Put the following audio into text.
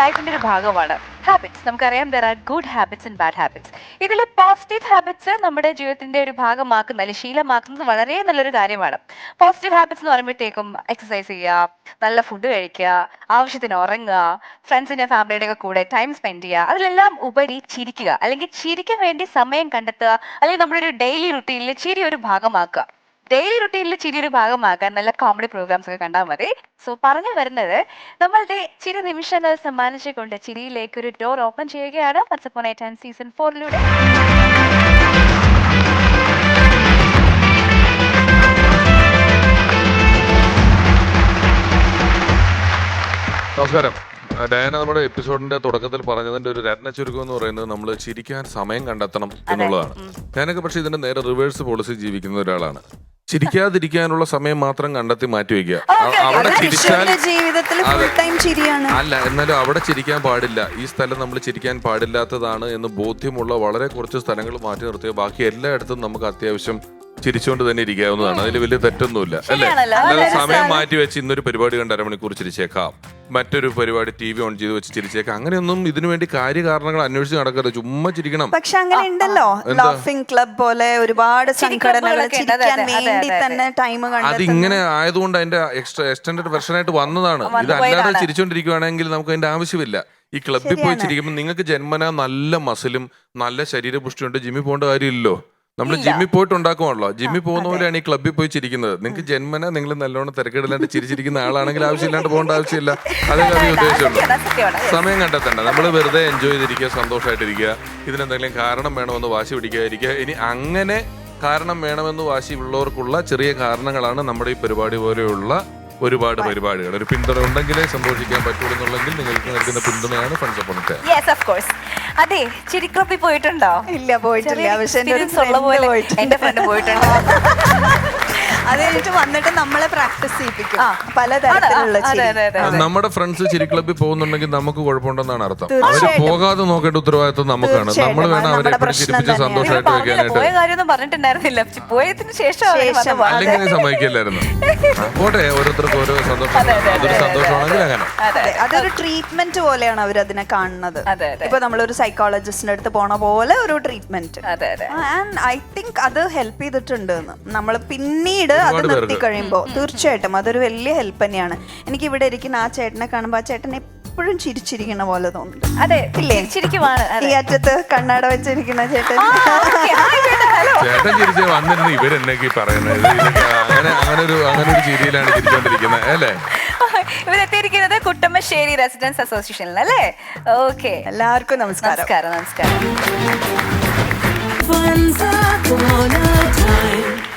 ലൈഫിന്റെ ഒരു ഭാഗമാണ്. ഹാബിറ്റ്സ് നമുക്കറിയാം there are good habits and bad habits ഇതിൽ പോസിറ്റീവ് ഹാബിറ്റ്സ് നമ്മുടെ ജീവിതത്തിന്റെ ഒരു ഭാഗമാക്കുന്ന അല്ലെങ്കിൽ ശീലമാക്കുന്നത് വളരെ നല്ലൊരു കാര്യമാണ്. പോസിറ്റീവ് ഹാബിറ്റ്സ് എന്ന് പറയുമ്പോഴത്തേക്കും എക്സസൈസ് ചെയ്യുക നല്ല ഫുഡ് കഴിക്കുക ആവശ്യത്തിന് ഉറങ്ങുക ഫ്രണ്ട്സിന്റെ ഫാമിലിയുടെ ഒക്കെ കൂടെ ടൈം സ്പെൻഡ് ചെയ്യുക അതിലെല്ലാം ഉപരി ചിരിക്കുക. അല്ലെങ്കിൽ ചിരിക്കാൻ വേണ്ടി സമയം കണ്ടെത്തുക അല്ലെങ്കിൽ നമ്മുടെ ഒരു ഡെയിലി റുട്ടീനിൽ ചിരി ഒരു ഭാഗമാക്കുക. ഡെയിലി റുട്ടീനിൽ ചിരി ഒരു ഭാഗമാക്കാൻ നല്ല കോമഡി പ്രോഗ്രാംസ് ഒക്കെ കണ്ടാൽ മതി. സോ പറഞ്ഞു വരുന്നത് നമ്മളുടെ ചിരി നിമിഷങ്ങൾ സമ്മാനിച്ചുകൊണ്ട് ചിരിയിലേക്ക് ഒരു ഡോർ ഓപ്പൺ ചെയ്യുകയാണ്. ആൻഡ് സീസൺ ഫോറിലൂടെ നമസ്കാരം. ഡയാന നമ്മുടെ എപ്പിസോഡിന്റെ തുടക്കത്തിൽ പറഞ്ഞതിന്റെ ഒരു രത്ന ചുരുക്കം എന്ന് പറയുന്നത് നമ്മൾ ചിരിക്കാൻ സമയം കണ്ടെത്തണം എന്നുള്ളതാണ്. ഞാനൊക്കെ പക്ഷേ ഇതിന്റെ നേരെ റിവേഴ്സ് പോളിസി ജീവിക്കുന്ന ഒരാളാണ്. ചിരിക്കാതിരിക്കാനുള്ള സമയം മാത്രം കണ്ടെത്തി മാറ്റി വെക്കുക അവിടെ ചിരിച്ചാൽ അല്ല എന്നാലും അവിടെ ചിരിക്കാൻ പാടില്ല. ഈ സ്ഥലം നമ്മൾ ചിരിക്കാൻ പാടില്ലാത്തതാണ് എന്ന് ബോധ്യമുള്ള വളരെ കുറച്ച് സ്ഥലങ്ങൾ മാറ്റി നിർത്തുക ബാക്കി എല്ലായിടത്തും നമുക്ക് അത്യാവശ്യം ചിരിച്ചുകൊണ്ട് തന്നെ ഇരിക്കാവുന്നതാണ്. അതിൽ വലിയ തെറ്റൊന്നുമില്ല. അല്ലേ. അല്ലാതെ സമയം മാറ്റി വെച്ച് ഇന്നൊരു പരിപാടി കണ്ട് അരമണിക്കൂർ ചിരിച്ചേക്കാം. മറ്റൊരു പരിപാടി ടി വി ഓൺ ചെയ്ത് വെച്ച് ചിരിച്ചേക്കാം. അങ്ങനെയൊന്നും ഇതിനു വേണ്ടി കാര്യകാരണങ്ങൾ അന്വേഷിച്ച് നടക്കരുത്. ചുമ്മാ ചിരിക്കണം. പക്ഷെ അങ്ങനെ ഉണ്ടല്ലോ. ലാഫിംഗ് ക്ലബ് പോലെ ഒരുപാട് സംഘടനകൾ ഉണ്ട്. അതെ, ഇങ്ങനെ ആയതുകൊണ്ട് അതിന്റെ എക്സ്ട്രാ എക്സ്റ്റൻഡ് വെർഷൻ ആയിട്ട് വന്നതാണ്. ഇത് അല്ലാതെ ചിരിച്ചുകൊണ്ടിരിക്കുകയാണെങ്കിൽ നമുക്ക് അതിന്റെ ആവശ്യമില്ല. ഈ ക്ലബ്ബിൽ പോയി ചിരിക്കുമ്പോൾ നിങ്ങൾക്ക് ജന്മന നല്ല മസിലും നല്ല ശരീരപുഷ്ടിയുണ്ട്. ജിമ്മിൽ പോകേണ്ട കാര്യമില്ലല്ലോ. നമ്മൾ ജിമ്മിൽ പോയിട്ട് ഉണ്ടാക്കുവാണല്ലോ ജിമ്മിൽ പോകുന്ന പോലെയാണ് ഈ ക്ലബ്ബിൽ പോയി ചിരിക്കുന്നത്. നിങ്ങൾക്ക് ജന്മന നിങ്ങൾ നല്ലോണം തിരക്കേടില്ലാണ്ട് ചിരിച്ചിരിക്കുന്ന ആളാണെങ്കിൽ ആവശ്യമില്ലാണ്ട് പോകേണ്ട ആവശ്യമില്ല. അതൊക്കെ അതേ ഉദ്ദേശമുള്ളൂ. സമയം കണ്ടെത്തണ്ട. നമ്മൾ വെറുതെ എൻജോയ് ചെയ്തിരിക്കുക സന്തോഷമായിട്ടിരിക്കുക ഇതിനെന്തെങ്കിലും കാരണം വേണമെന്ന് വാശി പിടിക്കാതിരിക്കുക. ഇനി അങ്ങനെ കാരണം വേണമെന്ന് വാശി ഉള്ളവർക്കുള്ള ചെറിയ കാരണങ്ങളാണ് നമ്മുടെ ഈ പരിപാടി പോലെയുള്ള ഒരുപാട് പരിപാടികൾ. ഒരു പിന്തുണ ഉണ്ടെങ്കിലേ സന്തോഷിക്കാൻ പറ്റുള്ളൂ എന്നുള്ളെങ്കിൽ നിങ്ങൾക്ക് നൽകുന്ന പിന്തുണയാണ് ഫണ്ട്സ് അപ്പോണത്തെ യെസ് ഓഫ് കോഴ്സ് അതെ ചിരിക്കോപ്പി പോയിട്ടുണ്ടോ? ഇല്ല പോയിട്ടില്ല. പക്ഷെ. എന്റെ ഫ്രണ്ട് പോയിട്ടുണ്ട്. അത് കഴിഞ്ഞിട്ട് വന്നിട്ട് നമ്മളെ പ്രാക്ടീസ് ചെയ്യിപ്പിക്കും. പലതരത്തിലുള്ള. നമ്മുടെ ഫ്രണ്ട്സ് ചിരി ക്ലബ്ബിൽ പോകുന്നുണ്ടെങ്കിൽ നമുക്ക് കുഴപ്പമുണ്ടെന്നാണ് അർത്ഥം. അവർ പോകാതെ നോക്കേണ്ട ഉത്തരവാദിത്വം നമുക്കാണ്. നമ്മൾ വേണം അവരെ ചിരിപ്പിച്ച്. സന്തോഷമായിട്ട് വെക്കാനായിട്ട് പോയ കാര്യമൊന്നും പറഞ്ഞിട്ടുണ്ടായിരുന്നില്ല. പോയതിന് ശേഷം അവർ ശേഷം. വന്ന് അതെ. അല്ലെങ്കിൽ സമ്മതിക്കില്ലായിരുന്നു പോട്ടെ ഓരോരുത്തർക്കും ഓരോ സന്തോഷം. അതെ, അതെ, അതൊരു അതെ, സന്തോഷമാണെങ്കിൽ അങ്ങനെ. അതെ അതെ, അതൊരു ട്രീറ്റ്മെന്റ് പോലെയാണ് അവർ അതിനെ കാണുന്നത്. അതെ, അതെ. ഇപ്പൊ നമ്മളൊരു സൈക്കോളജിസ്റ്റിന്റെ അടുത്ത് പോണ പോലെ ഒരു ട്രീറ്റ്മെന്റ് അതെ അതെ. ആൻഡ് ഐ തിങ്ക് അത് ഹെൽപ്പ് ചെയ്തിട്ടുണ്ട് നമ്മൾ പിന്നീട് അത് നിർത്തി കഴിയുമ്പോൾ തീർച്ചയായിട്ടും അതൊരു വലിയ ഹെൽപ്പ് തന്നെയാണ്. എനിക്ക് ഇവിടെ ഇരിക്കുന്ന ആ ചേട്ടനെ കാണുമ്പോൾ ആ ചേട്ടൻ എപ്പോഴും ചിരിച്ചിരിക്കുന്ന പോലെ തോന്നുന്നു. അതെ ഇല്ലേ? ചിരിക്കുവാണ് ഈ അറ്റത്ത് കണ്ണാട വെച്ചിരിക്കുന്ന ചേട്ടൻ. ചേട്ടൻ ചിരിച്ച് വന്നിരുന്നു ഇവരെന്നൊക്കെ ഈ പറയുന്നത്. അങ്ങനെ അങ്ങനെ ഒരു അങ്ങനെ ഒരു ചിരിച്ചോണ്ടിരിക്കുന്നത് അല്ലേ? ഇവരെത്തിയിരിക്കുന്നത് കുട്ടമ്മശ്ശേരി റെസിഡൻസ് അസോസിയേഷനിൽ അല്ലേ? ഓക്കെ. എല്ലാവർക്കും നമസ്കാരം. നമസ്കാരം നമസ്കാരം.